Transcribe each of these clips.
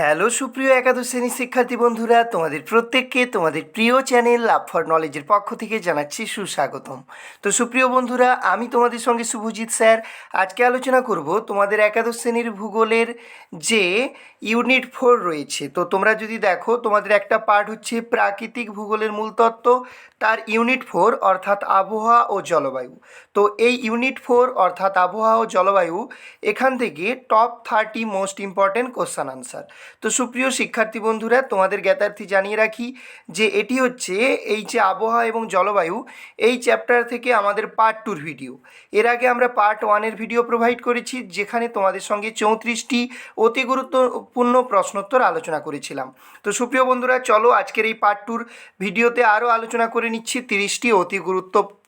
Hello, সুপ্রিয় একাদশ শ্রেণির শিক্ষার্থী বন্ধুরা, তোমাদের প্রত্যেককে তোমাদের প্রিয় চ্যানেল লাভ ফর নলেজের পক্ষ থেকে জানাচ্ছি সুস্বাগতম। তো সুপ্রিয় বন্ধুরা, আমি তোমাদের সঙ্গে শুভজিৎ স্যার। আজকে আলোচনা করব তোমাদের একাদশ শ্রেণির ভূগোলের যে ইউনিট ফোর রয়েছে। তো তোমরা যদি দেখো, তোমাদের একটা পার্ট হচ্ছে প্রাকৃতিক ভূগোলের মূল তত্ত্ব, তার ইউনিট ফোর অর্থাৎ আবহাওয়া ও জলবায়ু। তো এই ইউনিট ফোর অর্থাৎ আবহাওয়া ও জলবায়ু, এখান থেকে top thirty most important question answer. তো সুপ্রিয় শিক্ষার্থী বন্ধুরা, তোমাদের জ্ঞাতার্থী জানিয়ে রাখি যে এটি হচ্ছে এই যে আবহাওয়া এবং জলবায়ু, এই চ্যাপ্টার থেকে আমাদের পার্ট টুর ভিডিও এর আগে আমরা পার্ট ওয়ানের ভিডিও প্রোভাইড করেছি, যেখানে তোমাদের সঙ্গে চৌত্রিশটি অতি গুরুত্বপূর্ণ প্রশ্নোত্তর আলোচনা করেছিলাম। তো সুপ্রিয় বন্ধুরা, চলো আজকের এই পার্ট টুর ভিডিওতে আরও আলোচনা করে নিচ্ছি, তিরিশটি অতি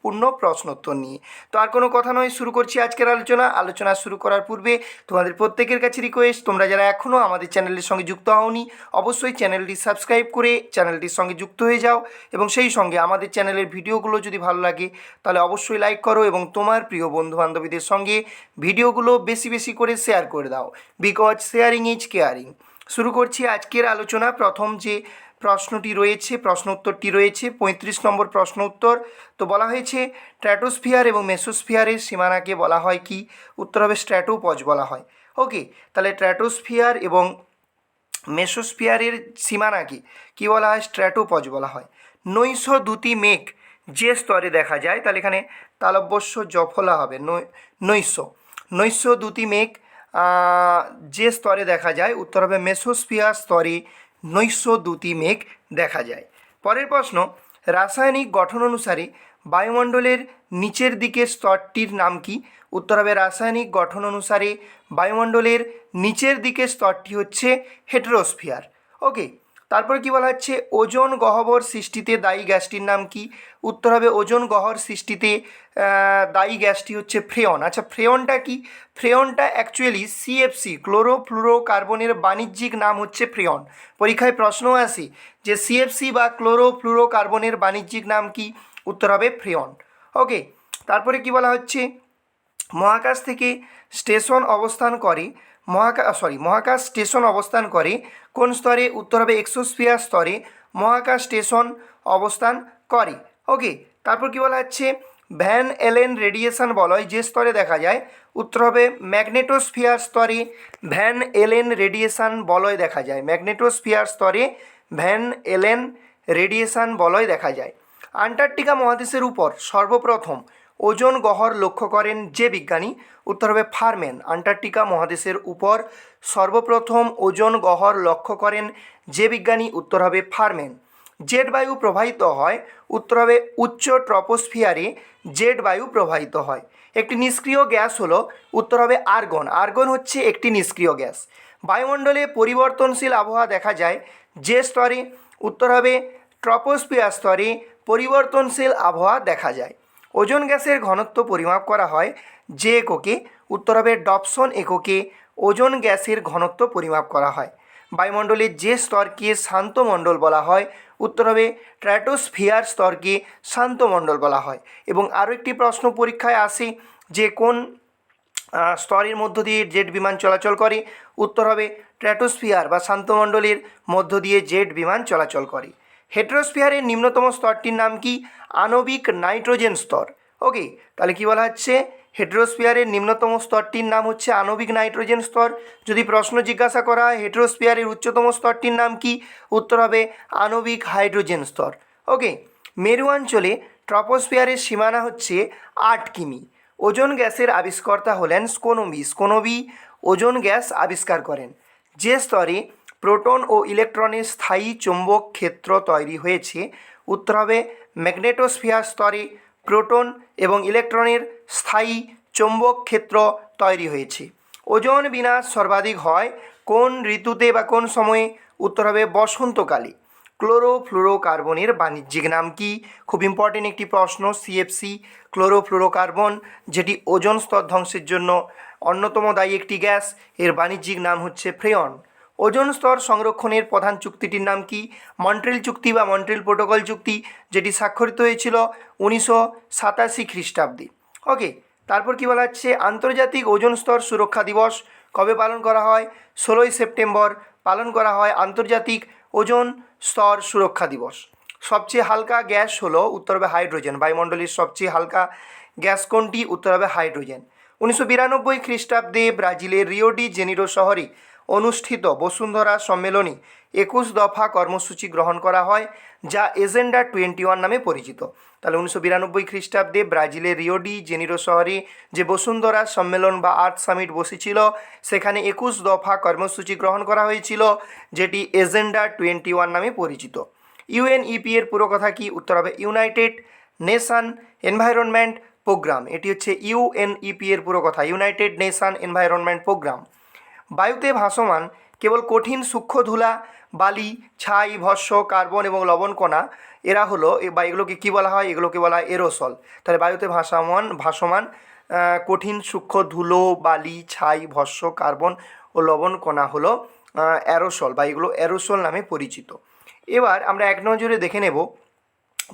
গুরুত্বপূর্ণ প্রশ্নোত্তর নিয়ে। তো আর কোনো কথা নয়, শুরু করছি আজকের আলোচনা। আলোচনা শুরু করার পূর্বে তোমাদের প্রত্যেকের কাছে রিকোয়েস্ট তোমরা যারা এখনও আমাদের চ্যানেলের সঙ্গে যুক্ত হওনি, অবশ্যই চ্যানেলটি সাবস্ক্রাইব করে চ্যানেলটির সঙ্গে যুক্ত হয়ে যাও এবং সেই সঙ্গে আমাদের চ্যানেলের ভিডিওগুলো যদি ভালো লাগে, তাহলে অবশ্যই লাইক করো এবং তোমার প্রিয় বন্ধু বান্ধবীদের সঙ্গে ভিডিওগুলো বেশি বেশি করে শেয়ার করে দাও। বিকজ শেয়ারিং ইজ কেয়ারিং শুরু করছি আজকের আলোচনা। প্রথম যে প্রশ্নটি রয়েছে প্রশ্ন উত্তরটি রয়েছে, পঁয়ত্রিশ নম্বর প্রশ্ন উত্তর তো বলা হয়েছে ট্র্যাটোস্ফিয়ার এবং মেসোস্ফিয়ারের সীমানাকে বলা হয় কি? উত্তর হবে স্ট্র্যাটোপজ বলা হয়। ওকে, তাহলে ট্র্যাটোস্ফিয়ার এবং মেসোস্ফিয়ারের সীমানাকে কী বলা হয়? স্ট্র্যাটোপজ বলা হয়। নৈশ দুটি মেঘ যে স্তরে দেখা যায়, তাহলে এখানে তালব্যস্য জফলা হবে নৈশ। নৈশ দুটি মেঘ যে স্তরে দেখা যায়, উত্তর হবে মেসোস্ফিয়ার স্তরে নৈশ দুটি মেঘ দেখা যায়। পরের প্রশ্ন, রাসায়নিক গঠন অনুসারে বায়ুমণ্ডলের নিচের দিকের স্তরটির নাম কি? উত্তর হবে রাসায়নিক গঠন অনুসারে বায়ুমণ্ডলের নিচের দিকের স্তরটি হচ্ছে হেটেরোস্ফিয়ার। ওকে তারপর কি বলা হচ্ছে? ওজন গহ্বর সৃষ্টিতে দায়ী গ্যাসটির নাম কি? উত্তর হবে ওজন গহ্বর সৃষ্টিতে দায়ী গ্যাসটি হচ্ছে ফ্রেয়ন। আচ্ছা ফ্রেয়নটা কি? ফ্রেয়নটা অ্যাকচুয়ালি সিএফসি ক্লোরোফ্লুরো কার্বনের বাণিজ্যিক নাম হচ্ছে ফ্রেয়ন। পরীক্ষায় প্রশ্ন আসে যে সিএফসি বা ক্লোরোফ্লুরো কার্বনের বাণিজ্যিক নাম কি? উত্তর হবে ফ্রেয়ন। ওকে, তারপরে কি বলা হচ্ছে? মহাকাশ থেকে স্টেশন অবস্থান করে মহাকাশ সরি মহাকাশ স্টেশন অবস্থান করে কোন স্তরে? উত্তর হবে এক্সোস্ফিয়ার স্তরে মহাকাশ স্টেশন অবস্থান করে। ওকে, তারপর কি বলা হচ্ছে? ভ্যান এলেন রেডিয়েশন বলয়, যে স্তরে দেখা যায়, উত্তর হবে ম্যাগনেটোস্ফিয়ার স্তরে ভ্যান এলেন রেডিয়েশন বলয় দেখা যায়। ম্যাগনেটোস্ফিয়ার স্তরে ভ্যান এলেন রেডিয়েশন বলয় দেখা যায়। আন্টার্কটিকা মহাদেশের উপর সর্বপ্রথম ওজন গহ্বর লক্ষ্য করেন যে বিজ্ঞানী, উত্তর হবে ফারম্যান আন্টার্কটিকা মহাদেশের উপর সর্বপ্রথম ওজন গহ্বর লক্ষ্য করেন যে বিজ্ঞানী, উত্তর হবে ফারম্যান জেট বায়ু প্রবাহিত হয়, উত্তর হবে উচ্চ ট্রপোস্ফিয়ারে জেট বায়ু প্রবাহিত হয়। একটি নিষ্ক্রিয় গ্যাস হলো, উত্তর হবে আর্গন। আর্গন হচ্ছে একটি নিষ্ক্রিয় গ্যাস। বায়ুমণ্ডলে পরিবর্তনশীল আবহাওয়া দেখা যায় যে স্তরে, উত্তর হবে ট্রপোস্ফিয়ার স্তরে পরিবর্তনশীল আবহাওয়া দেখা যায়। ওজোন গ্যাসের ঘনত্ব পরিমাপ করা হয় যে এককে, উত্তর হবে ডপসন এককে, ওজোন গ্যাসের ঘনত্ব পরিমাপ করা হয়। বায়ুমণ্ডলের যে স্তরকে শান্ত মণ্ডল বলা হয়, উত্তর হবে ট্র্যাটোস্ফিয়ার স্তরকে শান্ত মণ্ডল বলা হয়। এবং আরও একটি প্রশ্ন পরীক্ষায় আসে যে কোন স্তরের মধ্য দিয়ে জেট বিমান চলাচল করে, উত্তর হবে ট্র্যাটোস্ফিয়ার বা শান্তমণ্ডলের মধ্য দিয়ে জেট বিমান চলাচল করে। হেটেরোস্ফিয়ারের নিম্নতম স্তরটির নাম কি? আণবিক নাইট্রোজেন স্তর। ওকে, তাহলে কি বলা হচ্ছে? হেটেরোস্ফিয়ারের নিম্নতম স্তরটির নাম হচ্ছে আণবিক নাইট্রোজেন স্তর। যদি প্রশ্ন জিজ্ঞাসা করা হয়, হেটেরোস্ফিয়ারের উচ্চতম স্তরটির নাম কি? উত্তর হবে আণবিক হাইড্রোজেন স্তর। ওকে, মেরু অঞ্চলে ট্রপোস্ফিয়ারের সীমানা হচ্ছে আট কিমি। ওজোন গ্যাসের আবিষ্কর্তা হলেন স্কোনোবি। স্কোনোবি ওজোন গ্যাস আবিষ্কার করেন। যে স্তরে প্রোটন ও ইলেকট্রনের স্থায়ী চৌম্বক ক্ষেত্র তৈরি হয়েছে। উত্তর হবে ম্যাগনেটোস্ফিয়ার স্তরে প্রোটন এবং ইলেকট্রনের স্থায়ী চৌম্বক ক্ষেত্র তৈরি হয়েছে। ওজন বিনাশ সর্বাধিক হয় কোন ঋতুতে বা কোন সময়ে? উত্তর হবে বসন্তকালে। ক্লোরোফ্লুরোকার্বনের বাণিজ্যিক নাম কি? খুব ইম্পর্টেন্ট একটি প্রশ্ন সিএফসি ক্লোরোফ্লুরোকার্বন, যেটি ওজন স্তর ধ্বংসের জন্য অন্যতম দায়ী একটি গ্যাস। এর বাণিজ্যিক নাম হচ্ছে ফ্রেয়ন। ওজোন স্তর সংরক্ষণের প্রধান চুক্তিটির নাম কি? মন্ট্রিল চুক্তি বা মন্ট্রিল প্রোটোকল চুক্তি, যেটি স্বাক্ষরিত হয়েছিল উনিশশো সাতাশি খ্রিস্টাব্দে। ওকে, তারপর কি বলা হচ্ছে? আন্তর্জাতিক ওজন স্তর সুরক্ষা দিবস কবে পালন করা হয়? ষোলোই সেপ্টেম্বর পালন করা হয় আন্তর্জাতিক ওজন স্তর সুরক্ষা দিবস। সবচেয়ে হালকা গ্যাস হলো, উত্তর হবে হাইড্রোজেন। বায়ুমণ্ডলের সবচেয়ে হালকা গ্যাস কোনটি? উত্তর হবে হাইড্রোজেন। উনিশশো বিরানব্বই খ্রিস্টাব্দে ব্রাজিলের রিওডি জেনিরো শহরে অনুষ্ঠিত বসুন্ধরা সম্মেলনে একুশ দফা কর্মসূচি গ্রহণ করা হয়, যা এজেন্ডা টোয়েন্টি ওয়ান নামে পরিচিত। তাহলে উনিশশো বিরানব্বই খ্রিস্টাব্দে ব্রাজিলের রিওডি জেনিরো শহরে যে বসুন্ধরা সম্মেলন বা আর্থ সামিট বসেছিল, সেখানে একুশ দফা কর্মসূচি গ্রহণ করা হয়েছিল, যেটি এজেন্ডা টোয়েন্টি ওয়ান নামে পরিচিত। ইউএনইপি এর পুরো কথা কি? উত্তর হবে, ইউনাইটেড নেশন এনভায়রনমেন্ট প্রোগ্রাম। এটি হচ্ছে ইউএনইপি এর পুরো কথা, ইউনাইটেড নেশন এনভায়রনমেন্ট প্রোগ্রাম। বায়ুতে ভাসমান কেবল কঠিন সূক্ষ্ম ধুলা, বালি, ছাই, ভস্য, কার্বন এবং লবণ কণা এরা হলো বা এগুলোকে কী বলা হয়? এগুলোকে বলা হয় এরোসল। তাহলে বায়ুতে ভাসমান ভাসমান কঠিন সূক্ষ্ম ধুলো, বালি, ছাই, ভস্য, কার্বন ও লবণ কণা হলো অ্যারোসল বা এগুলো অ্যারোসল নামে পরিচিত। এবার আমরা এক নজরে দেখে নেব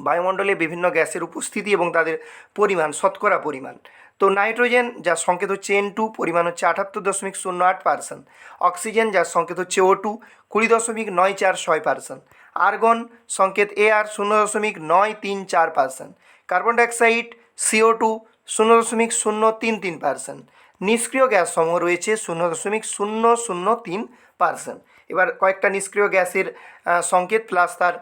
বায়ুমণ্ডলে বিভিন্ন গ্যাসের উপস্থিতি এবং তাদের পরিমাণ, শতকরা পরিমাণ। তো নাইট্রোজেন, যার সংকেত হচ্ছে এন টু পরিমাণ হচ্ছে আটাত্তর দশমিক শূন্য আট পার্সেন্ট অক্সিজেন, যার সংকেত হচ্ছে ও টু কুড়ি দশমিক নয় চার ছয় পার্সেন্ট আর্গন, সংকেত এ আর শূন্য দশমিক নয় তিন চার percent carbon dioxide C O শূন্য দশমিক শূন্য তিন তিন পার্সেন্ট নিষ্ক্রিয় গ্যাস সমূহ রয়েছে, শূন্য দশমিক শূন্য শূন্য তিন পার্সেন্ট এবার কয়েকটা নিষ্ক্রিয় গ্যাসের সংকেত প্লাস তার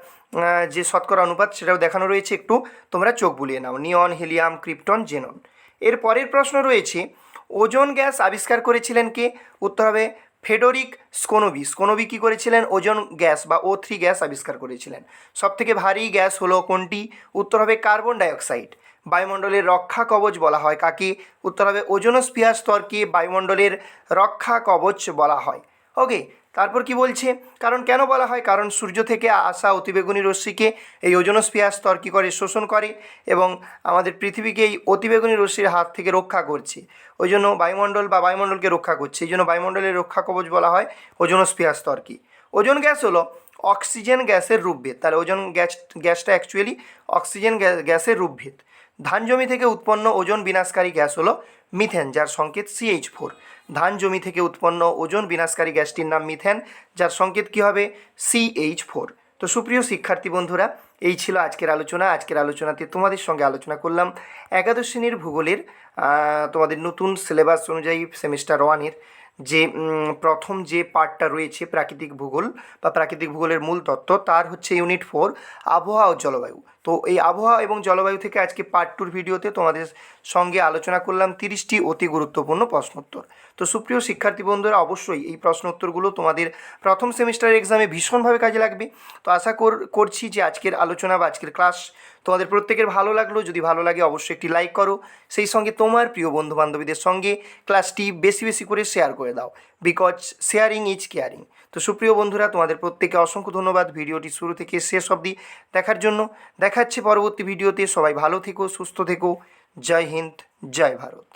যে শতকরা অনুপাত, সেটাও দেখানো রয়েছে। একটু তোমরা চোখ বুলিয়ে নাও। Neon, helium, krypton, xenon. এর পরের প্রশ্ন রয়েছে, ওজোন গ্যাস আবিষ্কার করেছিলেন কে? উত্তর হবে ফেডোরিক স্কোনোবি। স্কোনোবি কী করেছিলেন? ওজোন গ্যাস বা ও থ্রি গ্যাস আবিষ্কার করেছিলেন। সবথেকে ভারী গ্যাস হলো কোনটি? উত্তর হবে কার্বন ডাইঅক্সাইড। বায়ুমণ্ডলের রক্ষা কবচ বলা হয় কাকে? উত্তর হবে ওজোনোস্ফিয়ার স্তরকে বায়ুমণ্ডলের রক্ষা কবচ বলা হয়। ওকে তারপর কি বলছে? কারণ কেন বলা হয়? কারণ সূর্য থেকে আসা অতিবেগুনি রশ্মিকে এই ওজোনোস্ফিয়ার স্তর কী করে? শোষণ করে এবং আমাদের পৃথিবীকে এই অতিবেগুনি রশ্মির হাত থেকে রক্ষা করছে। ওই জন্য বায়ুমণ্ডল বা বায়ুমণ্ডলকে রক্ষা করছে। এই জন্য বায়ুমণ্ডলের রক্ষা কবচ বলা হয় ওজোনোস্ফিয়ার স্তর কি? ওজন গ্যাস হলো অক্সিজেন গ্যাসের রূপভেদ। তাহলে ওজন গ্যাস, গ্যাসটা অ্যাকচুয়ালি অক্সিজেন গ্যাসের রূপভেদ। ধান জমি থেকে উৎপন্ন ওজন বিনাশকারী গ্যাস হলো মিথেন, যার সংকেত সিএইচ ফোর ধান জমি থেকে উৎপন্ন ওজন বিনাশকারী গ্যাসটির নাম মিথেন, যার সংকেত কী হবে? সিএইচ ফোর তো সুপ্রিয় শিক্ষার্থী বন্ধুরা, এই ছিল আজকের আলোচনা। আজকের আলোচনাতে তোমাদের সঙ্গে আলোচনা করলাম একাদশ শ্রেণির ভূগোলের তোমাদের নতুন সিলেবাস অনুযায়ী সেমিস্টার ওয়ানের যে প্রথম যে পার্টটা রয়েছে প্রাকৃতিক ভূগোল বা প্রাকৃতিক ভূগোলের মূল তত্ত্ব, তার হচ্ছে ইউনিট ফোর, আবহাওয়া ও জলবায়ু। তো এই আবহাওয়া এবং জলবায়ু থেকে আজকে পার্ট টুর ভিডিওতে তোমাদের সঙ্গে আলোচনা করলাম তিরিশটি অতি গুরুত্বপূর্ণ প্রশ্নোত্তর। তো সুপ্রিয় শিক্ষার্থী বন্ধুরা, অবশ্যই এই প্রশ্ন উত্তরগুলো তোমাদের প্রথম সেমিস্টার এক্সামে ভীষণভাবে কাজে লাগবে। তো আশা কর- করছি যে আজকের আলোচনা বা আজকের ক্লাস তোমাদের প্রত্যেকের ভালো লাগল, যদি ভালো লাগে অবশ্যই একটি লাইক করো। সেই সঙ্গে তোমার প্রিয় বন্ধু বান্ধবীদের সঙ্গে ক্লাসটি বেশি বেশি করে শেয়ার করে দাও। বিকজ শেয়ারিং ইজ কেয়ারিং তো সুপ্রিয় বন্ধুরা, তোমাদের প্রত্যেকে অসংখ্য ধন্যবাদ। ভিডিওটি শুরু থেকে শেষ অবধি দেখার জন্য। দেখাচ্ছে পরবর্তী ভিডিওতে সবাই ভালো থেকো, সুস্থ থেকো। জয় হিন্দ, জয় ভারত।